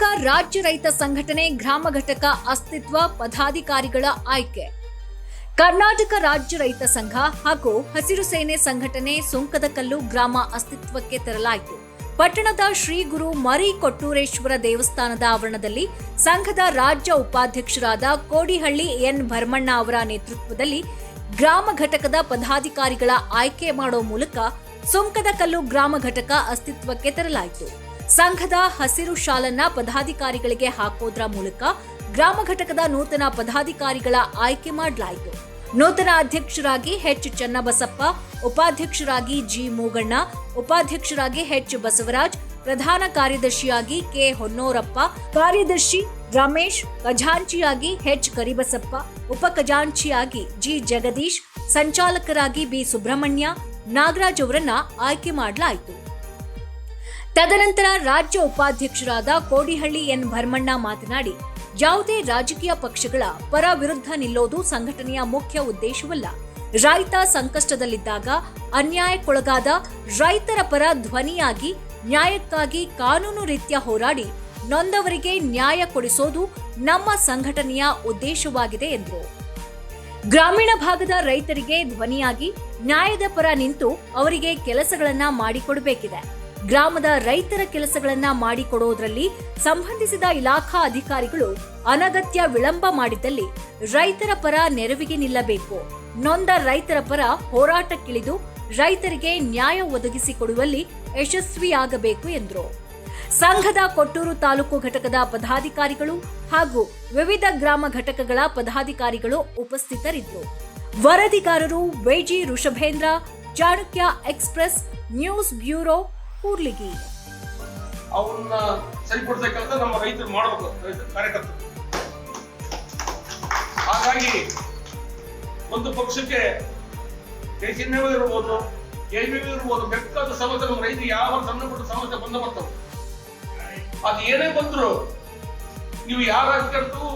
ಕರ್ನಾಟಕ ರಾಜ್ಯ ರೈತ ಸಂಘಟನೆ, ಗ್ರಾಮ ಘಟಕ, ಅಸ್ತಿತ್ವ ಪದಾಧಿಕಾರಿಗಳ ಆಯ್ಕೆ. ಕರ್ನಾಟಕ ರಾಜ್ಯ ರೈತ ಸಂಘ ಹಾಗೂ ಹಸಿರು ಸೇನೆ ಸಂಘಟನೆ ಸುಂಕದಕಲ್ಲು ಗ್ರಾಮ ಅಸ್ತಿತ್ವಕ್ಕೆ ತರಲಾಯಿತು. ಪಟ್ಟಣದ ಶ್ರೀ ಗುರು ಮರಿ ಕೊಟ್ಟೂರೇಶ್ವರ ದೇವಸ್ಥಾನದ ಆವರಣದಲ್ಲಿ ಸಂಘದ ರಾಜ್ಯ ಉಪಾಧ್ಯಕ್ಷರಾದ ಕೋಡಿಹಳ್ಳಿ ಎನ್ ಭರ್ಮಣ್ಣ ಅವರ ನೇತೃತ್ವದಲ್ಲಿ ಗ್ರಾಮ ಘಟಕದ ಪದಾಧಿಕಾರಿಗಳ ಆಯ್ಕೆ ಮಾಡೋ ಮೂಲಕ ಸುಂಕದಕಲ್ಲು ಗ್ರಾಮ ಘಟಕ ಅಸ್ತಿತ್ವಕ್ಕೆ ತರಲಾಯಿತು. ಸಂಘದ ಹಸಿರು ಶಾಲನ್ನ ಪದಾಧಿಕಾರಿಗಳಿಗೆ ಹಾಕೋದ್ರ ಮೂಲಕ ಗ್ರಾಮ ಘಟಕದ ನೂತನ ಪದಾಧಿಕಾರಿಗಳ ಆಯ್ಕೆ ಮಾಡಲಾಯಿತು. ನೂತನ ಅಧ್ಯಕ್ಷರಾಗಿ ಹೆಚ್ ಚನ್ನಬಸಪ್ಪ, ಉಪಾಧ್ಯಕ್ಷರಾಗಿ ಜಿ ಮೂಗಣ್ಣ, ಉಪಾಧ್ಯಕ್ಷರಾಗಿ ಹೆಚ್ ಬಸವರಾಜ್, ಪ್ರಧಾನ ಕಾರ್ಯದರ್ಶಿಯಾಗಿ ಕೆ ಹೊನ್ನೋರಪ್ಪ, ಕಾರ್ಯದರ್ಶಿ ರಮೇಶ್, ಖಜಾಂಚಿಯಾಗಿ ಹೆಚ್ ಕರಿಬಸಪ್ಪ, ಉಪ ಖಜಾಂಚಿಯಾಗಿ ಜಿ ಜಗದೀಶ್, ಸಂಚಾಲಕರಾಗಿ ಬಿ ಸುಬ್ರಹ್ಮಣ್ಯ, ನಾಗರಾಜ್ ಅವರನ್ನ ಆಯ್ಕೆ ಮಾಡಲಾಯಿತು. ತದನಂತರ ರಾಜ್ಯ ಉಪಾಧ್ಯಕ್ಷರಾದ ಕೋಡಿಹಳ್ಳಿ ಎನ್ ಭರ್ಮಣ್ಣ ಮಾತನಾಡಿ, ಯಾವುದೇ ರಾಜಕೀಯ ಪಕ್ಷಗಳ ಪರ ವಿರುದ್ಧ ನಿಲ್ಲೋದು ಸಂಘಟನೆಯ ಮುಖ್ಯ ಉದ್ದೇಶವಲ್ಲ. ರೈತ ಸಂಕಷ್ಟದಲ್ಲಿದ್ದಾಗ ಅನ್ಯಾಯಕ್ಕೊಳಗಾದ ರೈತರ ಪರ ಧ್ವನಿಯಾಗಿ, ನ್ಯಾಯಕ್ಕಾಗಿ ಕಾನೂನು ರೀತ್ಯ ಹೋರಾಡಿ ನೊಂದವರಿಗೆ ನ್ಯಾಯ ಕೊಡಿಸೋದು ನಮ್ಮ ಸಂಘಟನೆಯ ಉದ್ದೇಶವಾಗಿದೆ ಎಂದರು. ಗ್ರಾಮೀಣ ಭಾಗದ ರೈತರಿಗೆ ಧ್ವನಿಯಾಗಿ, ನ್ಯಾಯದ ಪರ ನಿಂತು ಅವರಿಗೆ ಕೆಲಸಗಳನ್ನ ಮಾಡಿಕೊಡಬೇಕಿದೆ. ಗ್ರಾಮದ ರೈತರ ಕೆಲಸಗಳನ್ನ ಮಾಡಿಕೊಡೋದ್ರಲ್ಲಿ ಸಂಬಂಧಿಸಿದ ಇಲಾಖಾ ಅಧಿಕಾರಿಗಳು ಅನಗತ್ಯ ವಿಳಂಬ ಮಾಡಿದಲ್ಲಿ ರೈತರ ಪರ ನೆರವಿಗೆ ನಿಲ್ಲಬೇಕು. ನೊಂದ ರೈತರ ಪರ ಹೋರಾಟಕ್ಕಿಳಿದು ರೈತರಿಗೆ ನ್ಯಾಯ ಒದಗಿಸಿಕೊಡುವಲ್ಲಿ ಯಶಸ್ವಿಯಾಗಬೇಕು ಎಂದರು. ಸಂಘದ ಕೊಟ್ಟೂರು ತಾಲೂಕು ಘಟಕದ ಪದಾಧಿಕಾರಿಗಳು ಹಾಗೂ ವಿವಿಧ ಗ್ರಾಮ ಘಟಕಗಳ ಪದಾಧಿಕಾರಿಗಳು ಉಪಸ್ಥಿತರಿದ್ದರು. ವರದಿಗಾರರು YG Rishabhendra, Chanakya express, news bureau Kudligi ಅವನ್ನ ಕೆಲಸ ನಮ್ಮ ರೈತರು ಮಾಡಬೇಕು, ರೈತ ಕಾರ್ಯಕರ್ತರು. ಹಾಗಾಗಿ ಒಂದು ಪಕ್ಷಕ್ಕೆ ಕೆಸಿಎನ್ಎ ಇರ್ಬೋದು ಕೆಬಿ ಇರ್ಬೋದು ಬೇಕಾದ ಸಮಸ್ಯೆ ನಮ್ಮ ರೈತರು ಯಾವ ಸಣ್ಣ ಪುಟ್ಟ ಸಮಸ್ಯೆ ಬಂದ ಬರ್ತವೆ? ಅದು ಏನೇ ಬಂದ್ರು ನೀವು ಯಾರ ಅಧಿಕಾರಕ್ಕೂ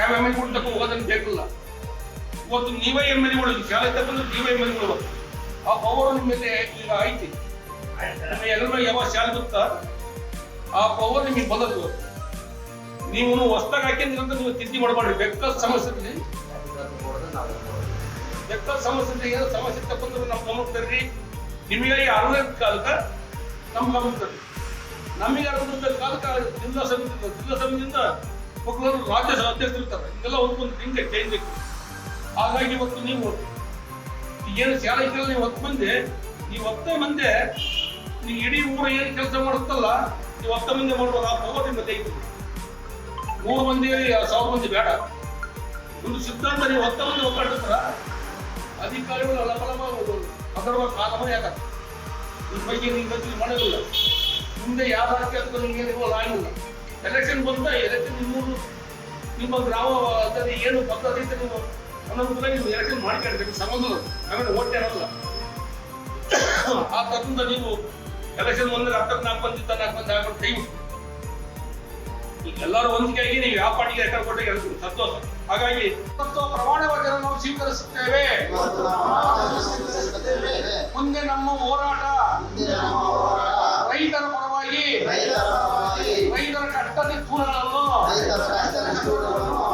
ಯಾವ ಎಂ ಎಲ್ ಕೊಡ್ತಕ್ಕೂ ಹೋಗೋದನ್ನು ಬೇಕಿಲ್ಲ. ಇವತ್ತು ನೀವೇ ಎಂ ಎಲ್ಗಳು ಶಾಲೆ ತಗೊಂಡು ನೀವೇ ಎಂ ಎಲ್ ಆ ಪವರ್ ನಿಮ್ಮ ಮೇಲೆ ಈಗ ಐತಿ. ಎಲ್ಲರೂ ಯಾವ ಶಾಲೆ ಆ ಪವರ್ ನಿಮಗೆ ಬಂದದ್ದು. ನೀವು ಹೊಸ್ದಾಗ ಹಾಕಿದ್ರಂತ ನೀವು ತಿದ್ದಿ ಮಾಡಬೇಡ್ರಿ ಬೆಕ್ಕ ಸಮಸ್ಯೆ ಬೆಕ್ಕ ಸಮಸ್ಯೆ ಏನೋ ಸಮಸ್ಯೆ ತಪ್ಪಂದ್ರೆ ನಮ್ಮ ಗಮನ ತರ್ರಿ ನಿಮಗೆ ಅರ್ಧ ಕಾಲಕ್ಕೆ ನಮ್ಮ ಗಮನ ತರ್ರಿ ನಮಗೆ ಅರ್ಧ ಕಾಲಕ ಜಿಲ್ಲಾ ಸಮಿತಿ ಜಿಲ್ಲಾ ಸಮಿತಿಯಿಂದ ಮಕ್ಕಳು ರಾಜ್ಯ ಅಧ್ಯಕ್ಷರು ಇರ್ತಾರೆ. ಹಿಂಗೆಲ್ಲ ಒಂದೊಂದು ಹಿಂಗೆ ಚೇಂಜ್ ಹಾಗಾಗಿ ಇವತ್ತು ನೀವು ಏನು ಶಾಲೆ ನೀವು ಹೊತ್ತು ಮಂದಿ ನೀವು ಹೊತ್ತೇ ಮಂದಿ ನೀವು ಇಡೀ ಊರು ಏನು ಕೆಲಸ ಮಾಡುತ್ತಲ್ಲ ನೀವು ಹತ್ತು ಮಂದಿ ಮಾಡ್ಬೋದು, ಆ ಪವರ್ ನಿಮ್ಮ ಐತಿ ಮೂರು ಮಂದಿ ಸಾವಿರ ಮಂದಿ ಬೇಡ. ಒಂದು ಸಿದ್ಧಾಂತ ನೀವು ಹತ್ತು ಮಂದಿ ಒಗ್ಗಟ್ಟಿರ್ತಾರ ಅಧಿಕಾರಿಗಳು ಲಬಲಮ ಅದರ ಕಾಲಮ ಯಾಕ ನಿಮ್ಮ ಬಗ್ಗೆ ನೀವು ಬಗ್ಗೆ ಮಾಡೋದಿಲ್ಲ. ಮುಂದೆ ಯಾವ ಅಂತ ನಿಮಗೆ ನೀವು ಆಗಿಲ್ಲ ಎಲೆಕ್ಷನ್ ಬಂದ ಎಲೆಕ್ಷನ್ ನಿಮ್ಮೂರು, ನಿಮ್ಮ ಗ್ರಾಮ ಏನು ಪದ್ಧತಿ ನೀವು ಅನ್ನೋದ್ರ ನೀವು ಎಲೆಕ್ಷನ್ ಮಾಡ್ಕೊಂಡಿದ್ದೀರಿ ಸಂಬಂಧ. ಆಮೇಲೆ ಓಟ್ ಇರಲ್ಲ ಆ ತರದಿಂದ ನೀವು ಎಲೆಕ್ಷನ್ ಬಂದ್ರೆ ಹತ್ತಕ್ಕೆ ನಾಲ್ಕು ಇದ್ದ ನಾಲ್ಕು ಬಂದು ಆಗ್ಬಿಟ್ಟು ಟೈಮ್ ಎಲ್ಲರೂ ಎಲ್ಲರೂ ಹೊಂದಿಕೆಯಾಗಿ ನೀವು ಯಾವ ಪಾರ್ಟಿಗೆ ಲೆಕ್ಕ ಕೊಟ್ಟಿಗೆ ಹೇಳ್ತೀವಿ ಸಂತೋಷ. ಹಾಗಾಗಿ ಪ್ರಮಾಣ ವಚನ ನಾವು ಸ್ವೀಕರಿಸುತ್ತೇವೆ. ಮುಂದೆ ನಮ್ಮ ಹೋರಾಟ ರೈತರ ಪರವಾಗಿ, ರೈತರ ಕಟ್ಟದಿ ನಿಷ್ಠೂರಗಳನ್ನು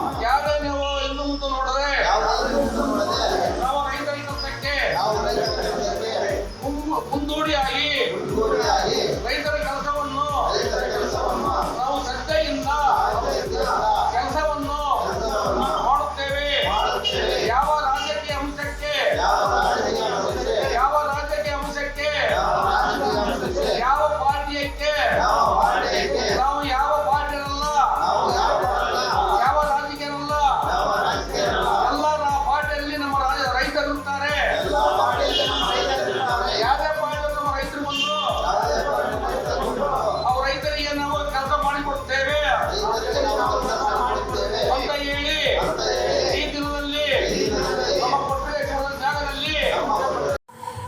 ಮುಂದೂಡಿಯಾಗಿ ರೈತರ ಕೆಲಸವನ್ನು ನಾವು ಶ್ರದ್ಧೆಯಿಂದ